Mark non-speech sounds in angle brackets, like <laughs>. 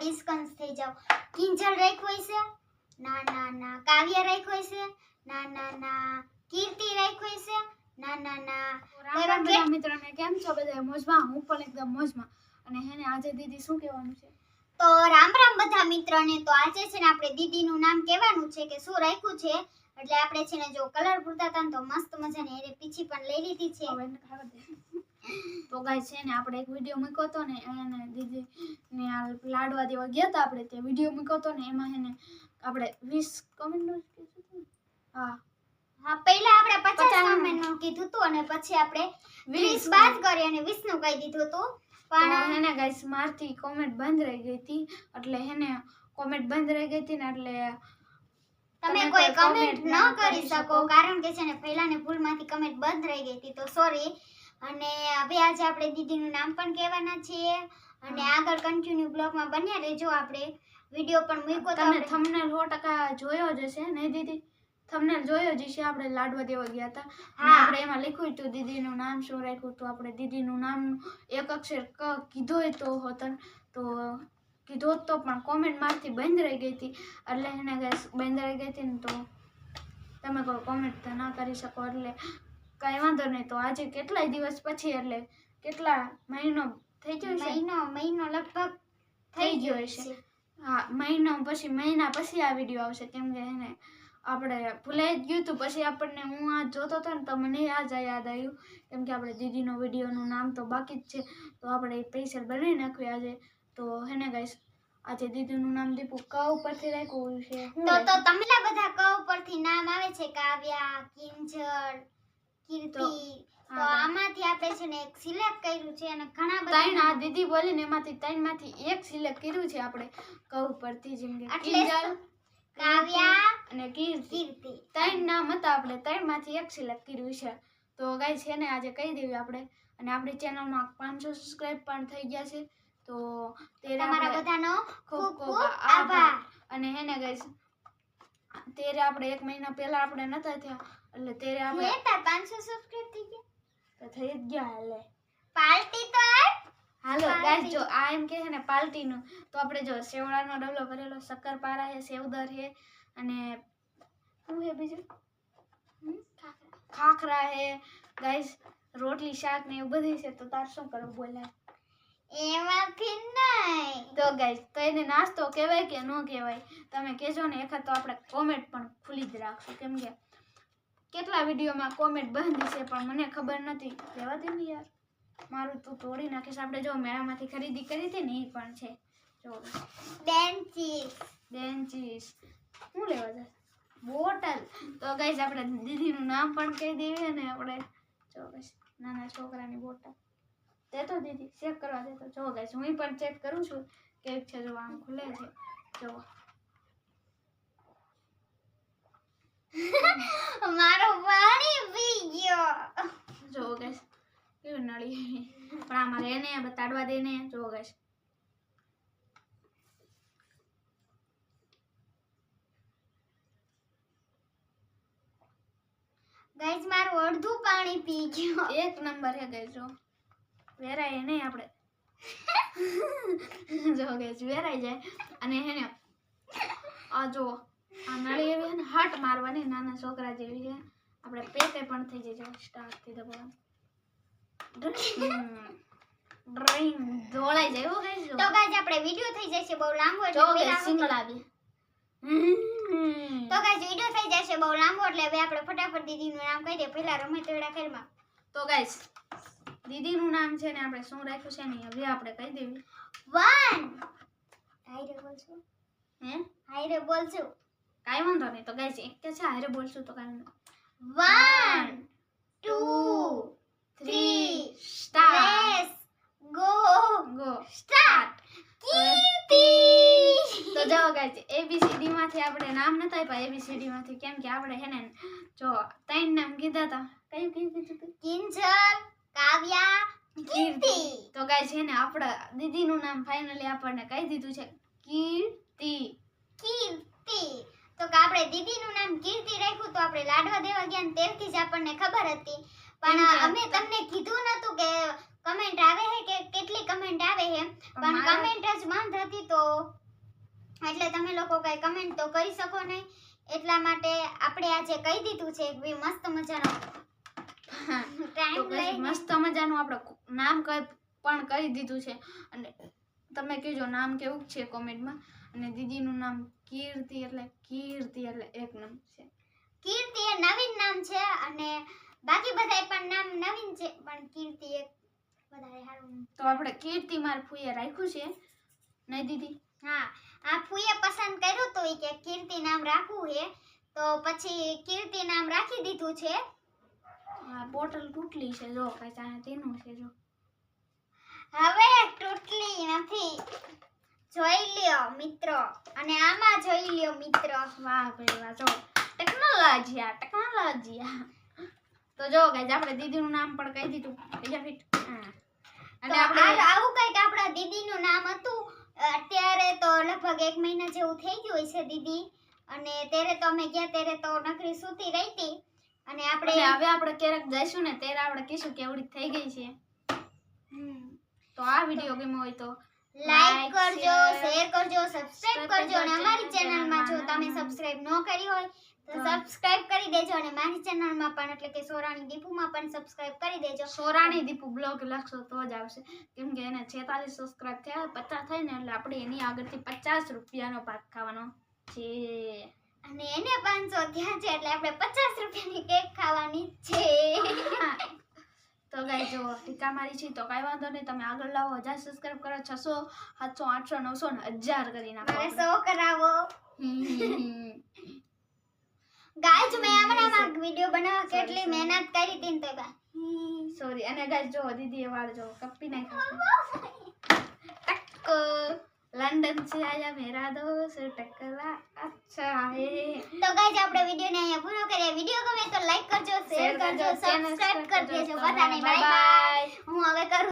ડિસ્કન્સ થઈ જાવ કિંજલ રાખ્યો છે ના ના ના. કાવ્ય રાખ્યો છે ના ના ના. કીર્તિ રાખ્યો છે ના ના ના. રામ રામ બધા મિત્રોને કેમ છો? બધા મોજમાં? હું પણ એકદમ મોજમાં. અને હેને આજે દીદી શું કહેવાનું છે? તો રામ રામ બધા મિત્રોને. તો આજે છે ને આપણે દીદીનું નામ કહેવાનું છે કે શું રાખ્યું છે? એટલે આપણે છે ને જો કલર પૂરતા હતા ને તો મસ્ત મજાની એને પીછી પણ લઈ લીધી છે. તો ગાય છે ને આપણે એક વીડિયો મૂક્યો હતો ને એને દીદી ને આ લાડવા દેવા ગયા હતા આપણે તે વીડિયો મૂક્યો હતો ને એમાં એને આપણે વીસ કમેન્ટ હા. હા પહેલા આપણે પચાસ કમેન્ટનું કીધું હતું અને પછી આપણે વીસ બાદ કરી અને વીસનું કહી દીધું હતું. પણ એને ગાઈસ મારથી કોમેન્ટ બંધ રહી ગઈ હતી. એટલે હેને કોમેન્ટ બંધ રહી ગઈ હતી ને એટલે તમે કોઈ કમેન્ટ ન કરી શકો. કારણ કે છે ને પહેલાને ભૂલમાંથી કમેન્ટ બંધ રહી ગઈ હતી. તો સોરી અને હવે આજે આપણે દીદીનું નામ પણ કહેવાના છીએ. અને. આગળ કન્ટિન્યુ બ્લોગમાં બન્યા રહેજો આપણે. વીડિયો પણ મૂકો તો તમે થંબનેલ 100% જોયો જ હશે નહીં દીદી? થંબનેલ જોયો જ હશે આપણે લાડવા દેવા ગયા હતા. અને આપણે એમાં લખ્યું હતું દીદીનું નામ શું રાખ્યું હતું? આપણે દીદીનું નામ એક અક્ષર ક કીધો તો હોતન તો કીધો તો પણ કોમેન્ટ મારથી બંધ રહી ગઈ હતી. એટલે એને બંધ રહી ગઈ હતી ને તો તમે કોઈ કોમેન્ટ ના કરી શકો એટલે કાંઈ વાંધો નહીં તો આજે કેટલાય દિવસ પછી એટલે કેટલા મહિનો થઈ ગયો છે મહિનો મહિનો લગભગ થઈ ગયો હશે. હા મહિનો પછી મહિના પછી આ વીડિયો આવશે કેમ કે એને આપણે ભૂલાઈ ગયું હતું. પછી આપણને હું આ જોતો હતો ને તો મને આજ યાદ આવ્યું. કેમ કે આપણે દીદીનો વિડીયોનું નામ તો બાકી જ છે. તો આપણે પૈસા બનાવી નાખ્યું આજે. તો હેને ગાઈશ આજે દીદીનું નામ દીપુ ક ઉપરથી રાખ્યું છે? તો તો તમને બધા ક ઉપરથી નામ આવે છે? કાવ્યા કિંજલ કીર્તિ. તો- આમાંથી આપણે છે ને એક સિલેક્ટ કર્યું છે અને ઘણા ત્રણ બધા આ દીદી બોલી ને એમાંથી ત્રણમાંથી એક સિલેક્ટ કર્યું છે આપણે. ક પરથી જેમ કે કિંજલ કાવ્યા અને કીર્તિ. ત્રણ નામ હતા આપણે ત્રણમાંથી એક સિલેક્ટ કર્યું છે. તો ગાઈસ છે ને આજે કહી દેવી આપણે. અને આપણી ચેનલમાં પાંચસો સબસ્ક્રાઇબ પણ થઈ ગયા છે. તો તે તમારા બધાનો ખૂબ ખૂબ આભાર. અને અને હેને ગાઈસ તેરે આપણે એક મહિના પહેલા આપણે નતા થયા. એટલે તેરે આપણે હે પાંચસો સબસ્ક્રાઇબ થઈ ગયા. તો થઈ જ ગયા એટલે. પાર્ટી તો હાલો ગાઈસ જો આ એમ કે છે ને પાર્ટીનું તો આપણે જો સેવડાનો ડબલો ભરેલો શક્કરપારા છે સેવદર છે અને શું છે બીજું? ખાખરા. છે ગાઈસ રોટલી શાક ને એવું બધું છે તો તાર શું કરવું બોલાય એમાંથી નહીં. તો ગાઈસ તો એને નાસ્તો કહેવાય કે ન કહેવાય? તમે કહેજો ને એકાદ તો આપણે કોમેન્ટ પણ ખુલ્લી જ રાખશું. કેમ કે કેટલા વિડીયોમાં કોમેન્ટ બંધ છે પણ મને ખબર નથી. રહેવા દે ને યાર. મારું તું તોડી નાખીશ. આપણે જો મેળામાંથી ખરીદી કરી હતી ને એ પણ છે. જો. બેન્ચીસ બેન્ચીસ શું લેવા જાય? બોટલ. તો ગાઈસ આપણે દીદીનું નામ પણ કહી દેવી અને આપણે. જો ગાઈસ નાના છોકરાની બોટલ. દે તો દીદી ચેક કરવા દેતો. જો ગાઈસ હું પણ ચેક કરું છું કે છે જો આમ ખુલે છે. જો. <laughs> મારો પાણી પી ગયો જો ગાઈસ કેવું નળી પણ આમાં રે ને બતાડવા દે ને. જો ગાઈસ ગાઈસ મારું અડધું પાણી પી ગયો. એક નંબર હે ગાઈસ જો. વેરાય નહીં આપણે. જો કે વેરાઈ જાય. અને હેને આ જો આ નળી એવી ને હટ મારવાની નાના છોકરા જેવી છે આપણે પેટે પણ થઈ જાય જો સ્ટાર્ટથી દબાવવાનું ડ્રિંગ ધોળાઈ જાય એવું ગાઈસ તો ગાઈઝ આપણે વિડિયો થઈ જશે બહુ લાંબો જો એટલે પહેલા સિંગલ આવી તો ગાઈઝ વિડિયો થઈ જશે બહુ લાંબો એટલે હવે આપણે ફટાફટ દીદીનું નામ કહી દે. પહેલા રમે તેવડા ખેલમાં. તો ગાઈસ દીદીનું નામ છે ને આપણે શું રાખ્યું છે ને હવે આપણે કહી દેવી. વન હાઈરે બોલશું? હે? હાઈરે બોલશું? કાંઈ વાંધો નહીં તો ગાઈસ એક કે છે હારે બોલશું તો કાંઈ વાંધો one two three start go go start Kirti તો જાઓ ગાઈસ એબીસીડી માંથી આપણે નામ નતા આપ્યા. એબીસીડી માંથી કેમ કે આપણે હે ને જો ત્રણ નામ કીધા હતા. કયું કયું કીધું કિંજલ. કાવ્યા કીર્તિ. તો ગાઈસ છે ને આપણા દીદીનું નામ ફાઇનલી આપણને કહી દીધું છે. કીર્તિ. કીર્તિ. તો કે આપણે દીદીનું નામ કીર્તિ રાખ્યું તો આપણે લાડવા દેવા ગયા ને ત્યારથી જ આપણને ખબર હતી. પણ અમે તમને કીધું નતું કે કમેન્ટ આવે છે કે કેટલી કમેન્ટ આવે છે પણ કમેન્ટ જ બંધ હતી તો એટલે તમે લોકો કઈ કમેન્ટ તો કરી શકો નહીં. એટલા માટે આપણે આજે કહી દીધું છે. એક બી મસ્ત મજાનો મસ્ત મજાનું આપણે નામ પણ કહી દીધું છે. અને તમે કહેજો નામ કેવું છે કોમેન્ટમાં. અને દીદીનું નામ કીર્તિ એટલે કીર્તિ એટલે એક નામ છે. કીર્તિ એ નવીન નામ છે અને બાકી બધાય પણ નામ નવીન છે પણ કીર્તિ એક વધારે સારું તો આપણે કીર્તિ માર ફૂએ રાખ્યું છે નહીં દીદી? હા આ ફૂઈએ પસંદ કર્યું તો કે કીર્તિ નામ રાખવું છે તો પછી કીર્તિ નામ રાખી દીધું છે. આ બોટલ તૂટલી છે જો કઈ તેનું છે જો. હવે તૂટલી નથી. જોઈ લ્યો મિત્રો અને આમાં જોઈ લ્યો મિત્રો. વાહ ભાઈ વાહ જો. ટેકનોલોજી આ ટેકનોલોજી તો જો ગાઈઝ આપણે દીદીનું નામ પણ કહી દીધું. બીજા ફિટ. અને આપણે આવું કંઈક આપણા દીદીનું નામ હતું? અત્યારે તો લગભગ એક મહિના જેવું થઈ ગયું હોય છે દીદી. અને ત્યારે તો અમે ગયા ત્યારે તો નકરી સૂતી રહી હતી. અને આપણે હવે આપણે ક્યારેક જઈશું ને ત્યારે આપણે કહીશું કે એવડી થઈ ગઈ છે. તો આ વીડિયો ગમ્યો હોય તો લાઈક કરજો શેર કરજો સબસ્ક્રાઇબ કરજો અને અમારી ચેનલમાં જો તમે સબસ્ક્રાઇબ ન કરી હોય તો સબસ્ક્રાઇબ કરી દેજો અને મારી ચેનલમાં પણ એટલે કે સોરાણી દીપુમાં પણ સબસ્ક્રાઇબ કરી દેજો. સોરાણી દીપુ બ્લોગ લખશો તો જ આવશે. કેમ કે એને છેતાલીસ સબસ્ક્રાઇબ થયા પચાસ થાય ને એટલે આપણે એની આગળથી પચાસ રૂપિયાનો પાક ખાવાનો છે. અને એને પાંચસો થયા છે એટલે આપણે પચાસ રૂપિયાની કેક ખાવાની છે. તો ગાઈ જો ટીકા મારી છે તો કાંઈ વાંધો નહીં તમે આગળ લાવો. હજાર સબસ્ક્રાઇબ કરો છસો સાતસો આઠસો નવસો ને હજાર કરી નાખો મારે. સો કરાવો. ગાઈઝ મેં હમણાં વિડિયો બનાવવા કેટલી મહેનત કરી હતી ને તો સોરી અને ગાઈઝ જો દીદી એ વાળ જો કપી ટક <laughs> લંડન છે આયા મેરા દોસ્ત ટકલા. અચ્છા હે તો ગાઈસ આપણે વિડિયો ને અહીંયા પૂરો કરીએ. વિડિયો ગમે તો લાઈક કરજો શેર કરજો સબસ્ક્રાઇબ કરી દેજો બધાને બાય બાય હું હવે કરું